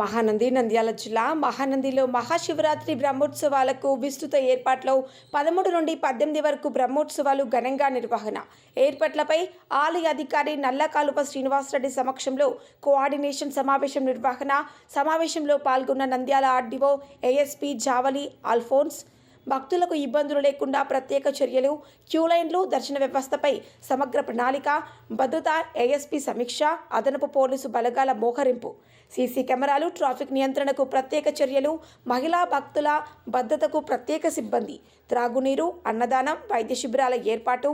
మహానంది నంద్యాల జిల్లా మహానందిలో మహాశివరాత్రి బ్రహ్మోత్సవాలకు విస్తృత ఏర్పాట్లు పదమూడు నుండి పద్దెనిమిది వరకు బ్రహ్మోత్సవాలు ఘనంగా నిర్వహణ. ఏర్పాట్లపై ఆలయ అధికారి నల్లకాలువ శ్రీనివాసరెడ్డి సమక్షంలో కోఆర్డినేషన్ సమావేశం నిర్వహణ సమావేశంలో పాల్గొన్న Nandyal RDO ASP Javali Alphonse. భక్తులకు ఇబ్బందులు లేకుండా ప్రత్యేక చర్యలు క్యూ లైన్లు దర్శన వ్యవస్థపై సమగ్ర ప్రణాళిక భద్రత ఏఎస్పీ సమీక్ష అదనపు పోలీసు బలగాల మోహరింపు. సీసీ కెమెరాలు ట్రాఫిక్ నియంత్రణకు ప్రత్యేక చర్యలు మహిళా భక్తుల భద్రతకు ప్రత్యేక సిబ్బంది త్రాగునీరు అన్నదానం వైద్య శిబిరాల ఏర్పాటు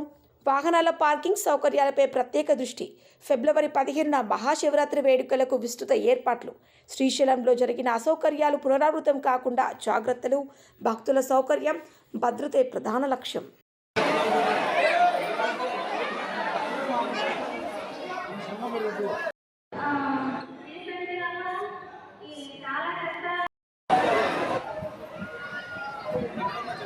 వాహనాల పార్కింగ్ సౌకర్యాలపై ప్రత్యేక దృష్టి. ఫిబ్రవరి పదిహేనున మహాశివరాత్రి వేడుకలకు విస్తృత ఏర్పాట్లు. శ్రీశైలంలో జరిగిన అసౌకర్యాలు పునరావృతం కాకుండా జాగ్రత్తలు భక్తుల సౌకర్యం భద్రతే ప్రధాన లక్ష్యం. ఇంకొకటి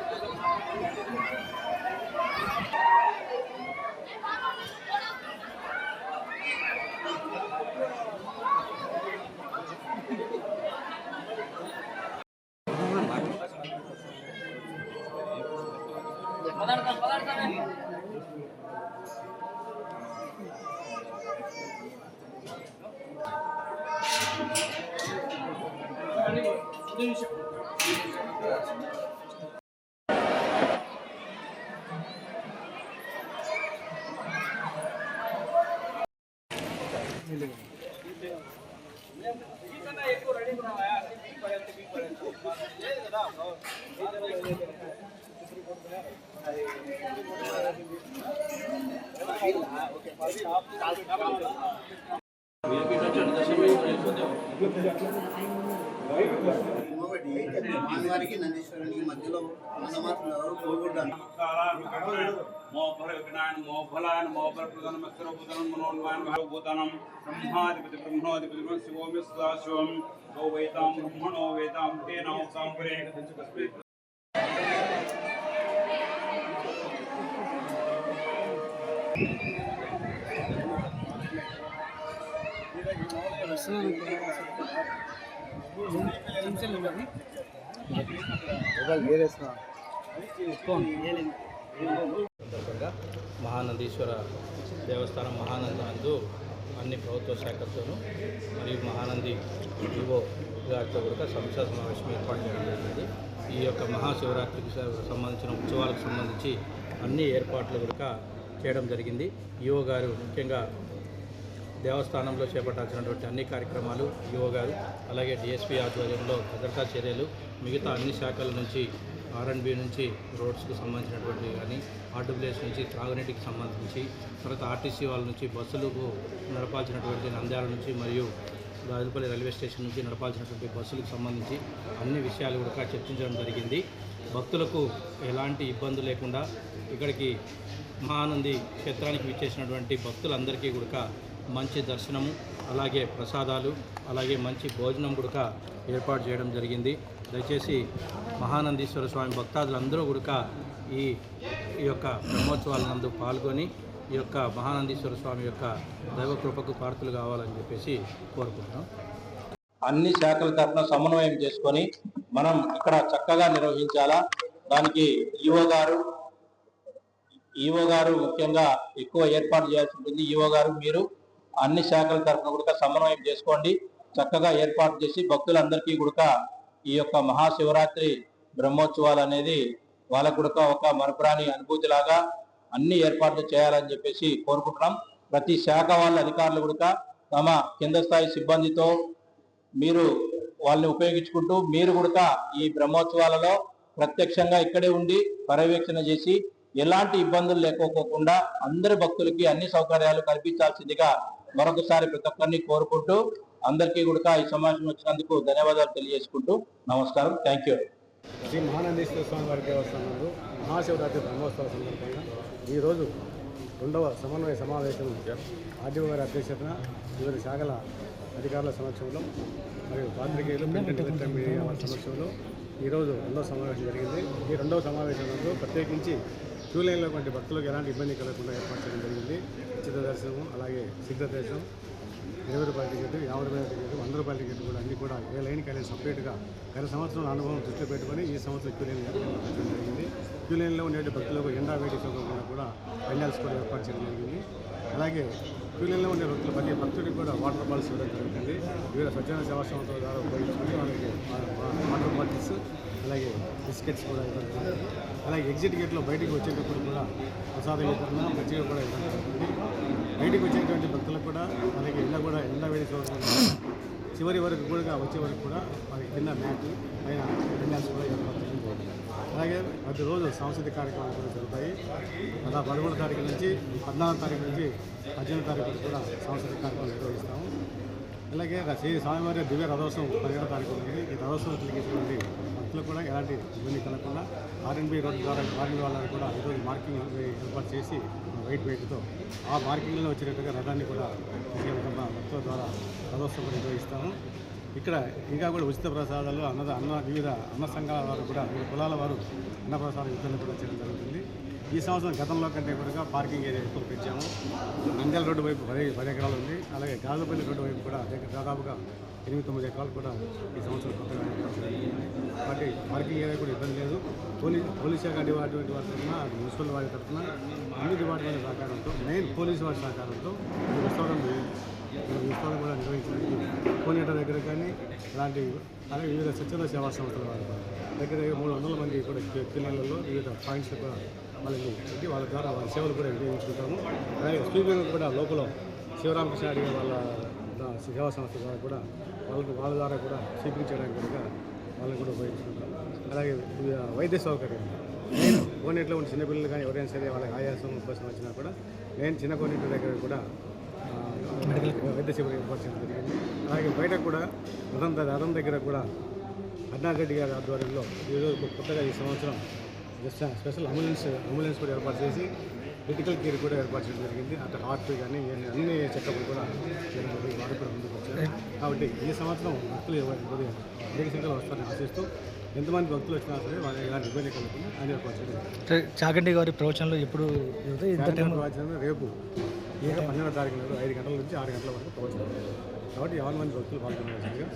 మానవారికి నందీశ్వరునికి మధ్యలో అన్నమాత్రులు పోగొట్టాను మోఫల విఘ్నాన్ మోఫలాన్ మోఫల ప్రధానం అక్షరభూతనం మనోన్మాన్ భూతనం బ్రహ్మాధిపతి బ్రహ్మోధిపతి బ్రహ్మ శివోమి సదాశివం గో వేతాం బ్రహ్మణో వేదాం తేనాం సాంబరే మహానందీశ్వర దేవస్థానం మహానంద నందు అన్ని ప్రభుత్వ శాఖలతోనూ మరియు మహానంది వివో గారితో కూడా సమీక్షా సమావేశం ఏర్పాటు చేయడం జరిగింది. ఈ యొక్క మహాశివరాత్రికి సంబంధించిన ఉత్సవాలకు సంబంధించి అన్ని ఏర్పాట్లు కూడా చేయడం జరిగింది. ఈవో గారు ముఖ్యంగా దేవస్థానంలో చేపట్టాల్సినటువంటి అన్ని కార్యక్రమాలు ఈవో గారు అలాగే డిఎస్పీ ఆధ్వర్యంలో భద్రతా చర్యలు మిగతా అన్ని శాఖల నుంచి ఆర్ఎండ్బి నుంచి రోడ్స్కు సంబంధించినటువంటి కానీ ఆర్డబ్ల్యూఎస్ నుంచి త్రాగునీటికి సంబంధించి తర్వాత ఆర్టీసీ వాళ్ళ నుంచి బస్సులకు నడపాల్సినటువంటి నంద్యాల నుంచి మరియు రాజుపల్లి రైల్వే స్టేషన్ నుంచి నడపాల్సినటువంటి బస్సులకు సంబంధించి అన్ని విషయాలు కూడా చర్చించడం జరిగింది. భక్తులకు ఎలాంటి ఇబ్బంది లేకుండా ఇక్కడికి మహానంది క్షేత్రానికి విచ్చేసినటువంటి భక్తులందరికీ కూడా మంచి దర్శనము అలాగే ప్రసాదాలు అలాగే మంచి భోజనం కూడా ఏర్పాటు చేయడం జరిగింది. దయచేసి మహానందీశ్వర స్వామి భక్తాదులందరూ కూడా ఈ ఈ యొక్క బ్రహ్మోత్సవాల నందు పాల్గొని ఈ యొక్క మహానందీశ్వర స్వామి యొక్క దైవ కృపకు పార్తులు కావాలని చెప్పేసి కోరుకుంటున్నాం. అన్ని శాఖల తరఫున సమన్వయం చేసుకొని మనం ఇక్కడ చక్కగా నిర్వహించాలా? దానికి ఈవో గారు ఈవో గారు ముఖ్యంగా ఎక్కువ ఏర్పాటు చేయాల్సి ఉంటుంది. ఈవో గారు మీరు అన్ని శాఖల తరఫున కూడా సమన్వయం చేసుకోండి. చక్కగా ఏర్పాటు చేసి భక్తులందరికీ కూడా ఈ యొక్క మహాశివరాత్రి బ్రహ్మోత్సవాలు అనేది వాళ్ళకు కూడా ఒక మరపురాని అనుభూతిలాగా అన్ని ఏర్పాట్లు చేయాలని చెప్పేసి కోరుకుంటున్నాం. ప్రతి శాఖ వాళ్ళ అధికారులు కూడా తమ కింద స్థాయి సిబ్బందితో మీరు వాళ్ళని ఉపయోగించుకుంటూ మీరు కూడా ఈ బ్రహ్మోత్సవాలలో ప్రత్యక్షంగా ఇక్కడే ఉండి పర్యవేక్షణ చేసి ఎలాంటి ఇబ్బందులు లేకపోకుండా అందరి భక్తులకి అన్ని సౌకర్యాలు కల్పించాల్సిందిగా మరొకసారి ప్రతి ఒక్కరిని కోరుకుంటూ అందరికీ కూడా ఈ సమావేశం వచ్చినందుకు ధన్యవాదాలు తెలియజేసుకుంటూ నమస్కారం. థ్యాంక్ యూ శ్రీ మహానందేశ్వర స్వామి వారి దేవస్థానంలో మహాశివరాత్రి బ్రహ్మోత్సవ సందర్భంగా ఈరోజు రెండవ సమన్వయ సమావేశం ఆర్డీఓ గారి అధ్యక్షతన వివిధ శాఖల అధికారుల సమక్షంలో మరియు పాత్రికేయులు మీడియా వారి సమక్షంలో ఈరోజు రెండవ సమావేశం జరిగింది. ఈ రెండవ సమావేశంలో ప్రత్యేకించి క్యూ లైన్లో వంటి భక్తులకు ఎలాంటి ఇబ్బంది కలగకుండా ఏర్పాటు చేయడం జరిగింది. దర్శనం అలాగే సిద్ధ ఇరవై రూపాయల టికెట్ యాభై రూపాయల టికెట్ వంద రూపాయల టికెట్ కూడా అన్నీ కూడా ఏ లైన్కి వెళ్ళి సపరేట్గా గత సంవత్సరం అనుభవం దృష్టిలో పెట్టుకొని ఈ సంవత్సరం క్యూ లైన్ ఏర్పాటు జరిగింది. క్యూ లైన్లో ఉండే భక్తులకు ఎండా వేడి సౌకర్యం కూడా పెండాల్స్ కూడా ఏర్పాటు చేయడం జరిగింది. అలాగే క్యూలైన్లో ఉండే భక్తులు ప్రతి భక్తుడికి కూడా వాటర్ బాటిల్స్ ఇవ్వడం జరుగుతుంది. వివిధ స్వచ్ఛంద సేవా సంస్థల ద్వారా ఉపయోగించుకుని వాళ్ళకి వాటర్ బాటిల్స్ అలాగే బిస్కెట్స్ కూడా ఇవ్వడం జరుగుతుంది. అలాగే ఎగ్జిట్ గేట్లో బయటికి వచ్చేటప్పుడు కూడా ప్రసాద వితరణ మజ్జిగ కూడా ఇవ్వడం జరుగుతుంది. బయటకు వచ్చేటువంటి భక్తులకు కూడా మనకి ఎండ కూడా ఎండ వేడి చివరి వరకు కూడా వచ్చే వరకు కూడా మనకి కింద మ్యాట్ పైన అటెండెన్స్ కూడా ఏర్పాటు అలాగే ప్రతిరోజు సాంస్కృతిక కార్యక్రమాలు కూడా జరుగుతాయి. అలా పదమూడు తారీఖు నుంచి పద్నాలుగు తారీఖు నుంచి పద్దెనిమిది తారీఖు వరకు కూడా సాంస్కృతిక కార్యక్రమాలు నిర్వహిస్తాము. అలాగే శ్రీ స్వామివారి దివ్య రథోత్సవం పదిహేడో తారీఖు ఉంది ఈ రథోత్సవం కలిగేటువంటి భక్తులు కూడా ఎలాంటి ఇబ్బంది కలగకుండా ఆర్ఎన్బి రోడ్డు ద్వారా ఆర్ఎన్బి వాళ్ళని కూడా ఈరోజు మార్కింగ్ ఏర్పాటు చేసి వైట్ వెయిట్తో ఆ మార్కింగ్లో వచ్చినట్టుగా రథాన్ని కూడా విజయవంతంగా భక్తుల ద్వారా రథోత్సవం నిర్వహిస్తాము. ఇక్కడ ఇంకా కూడా ఉచిత ప్రసాదాలు అన్న అన్న వివిధ అన్న సంఘాల వారు కూడా వివిధ కులాల వారు అన్న ప్రసాద వితరణ కూడా చేయడం జరుగుతుంది. ఈ సంవత్సరం గతంలో కంటే కూడా పార్కింగ్ ఏరియా ఎక్కువ పెంచాము. నంద్యాల రోడ్డు వైపు పది పది ఎకరాలు ఉంది. అలాగే గాజుపల్లి రోడ్డు వైపు కూడా దాదాపుగా ఎనిమిది తొమ్మిది ఎకరాలు కూడా ఈ సంవత్సరం కొత్తగా కాబట్టి వారికి ఏరియా కూడా ఇబ్బంది లేదు. పోలీస్ పోలీస్ శాఖ డిపార్ట్మెంట్ వారి తరఫున మున్సిపల్ వారి తరఫున అన్ని డిపార్ట్మెంట్ సహకారంతో మెయిన్ పోలీసు వారి సహకారంతో ఈ ఉత్సవం ఉత్సవాలు కూడా నిర్వహించడానికి కోనేట దగ్గర కానీ ఇలాంటి అలాగే వివిధ స్వచ్ఛంద సేవా సంస్థల వారి దగ్గర మూడు వందల మంది కూడా పిల్లలలో వివిధ పాయింట్స్ కూడా వాళ్ళని పెట్టి వాళ్ళ ద్వారా వాళ్ళ సేవలు కూడా వినియోగించుకుంటాము. అలాగే స్పీకర్ కూడా లోపల శివరామకృష్ణ అడిగే వాళ్ళ సేవా సంస్థ ద్వారా కూడా వాళ్ళకి వాళ్ళ ద్వారా కూడా స్వీకరించడానికి కూడా వాళ్ళని కూడా ఉపయోగించుకుంటాం అలాగే వైద్య సౌకర్యం. నేను కోనేట్లో ఉన్న చిన్నపిల్లలు కానీ ఎవరైనా సరే వాళ్ళకి ఆయాసం ఉపవాసం వచ్చినా కూడా నేను చిన్న కోనేటి దగ్గర కూడా వైద్య శిబిరం చేయడం జరిగింది. అలాగే బయట కూడా రథం రథం దగ్గర కూడా అర్నాథ్ రెడ్డి గారి ఆధ్వర్యంలో ఈరోజు కొత్తగా ఈ సంవత్సరం స్పెషల్ అంబులెన్స్ అంబులెన్స్ కూడా ఏర్పాటు చేసి క్రిటికల్ కేర్ కూడా ఏర్పాటు చేయడం జరిగింది. అటు హార్ట్ కానీ అన్ని చెకప్లు కూడా వారు కూడా ముందుకు వచ్చారు. కాబట్టి ఈ సంవత్సరం భక్తులు కొద్దిగా అధిక సంఖ్యలో వస్తారని ఆశిస్తూ ఎంతమంది భక్తులు వచ్చినా సరే వాళ్ళకి ఎలాంటి ఇబ్బంది కలుగుతుంది అని ఏర్పాటు చేయడం. చాగంటి గారి ప్రవచనంలో ఎప్పుడు జరుగుతాయి? ఎంత టైం కార్యక్రమం వాచనం రేపు ఇంకా పన్నెండో తారీఖు నాడు ఐదు గంటల నుంచి ఆరు గంటల వరకు ప్రవచనం. కాబట్టి యాభై మంది భక్తులు పాల్గొనవలసిందిగా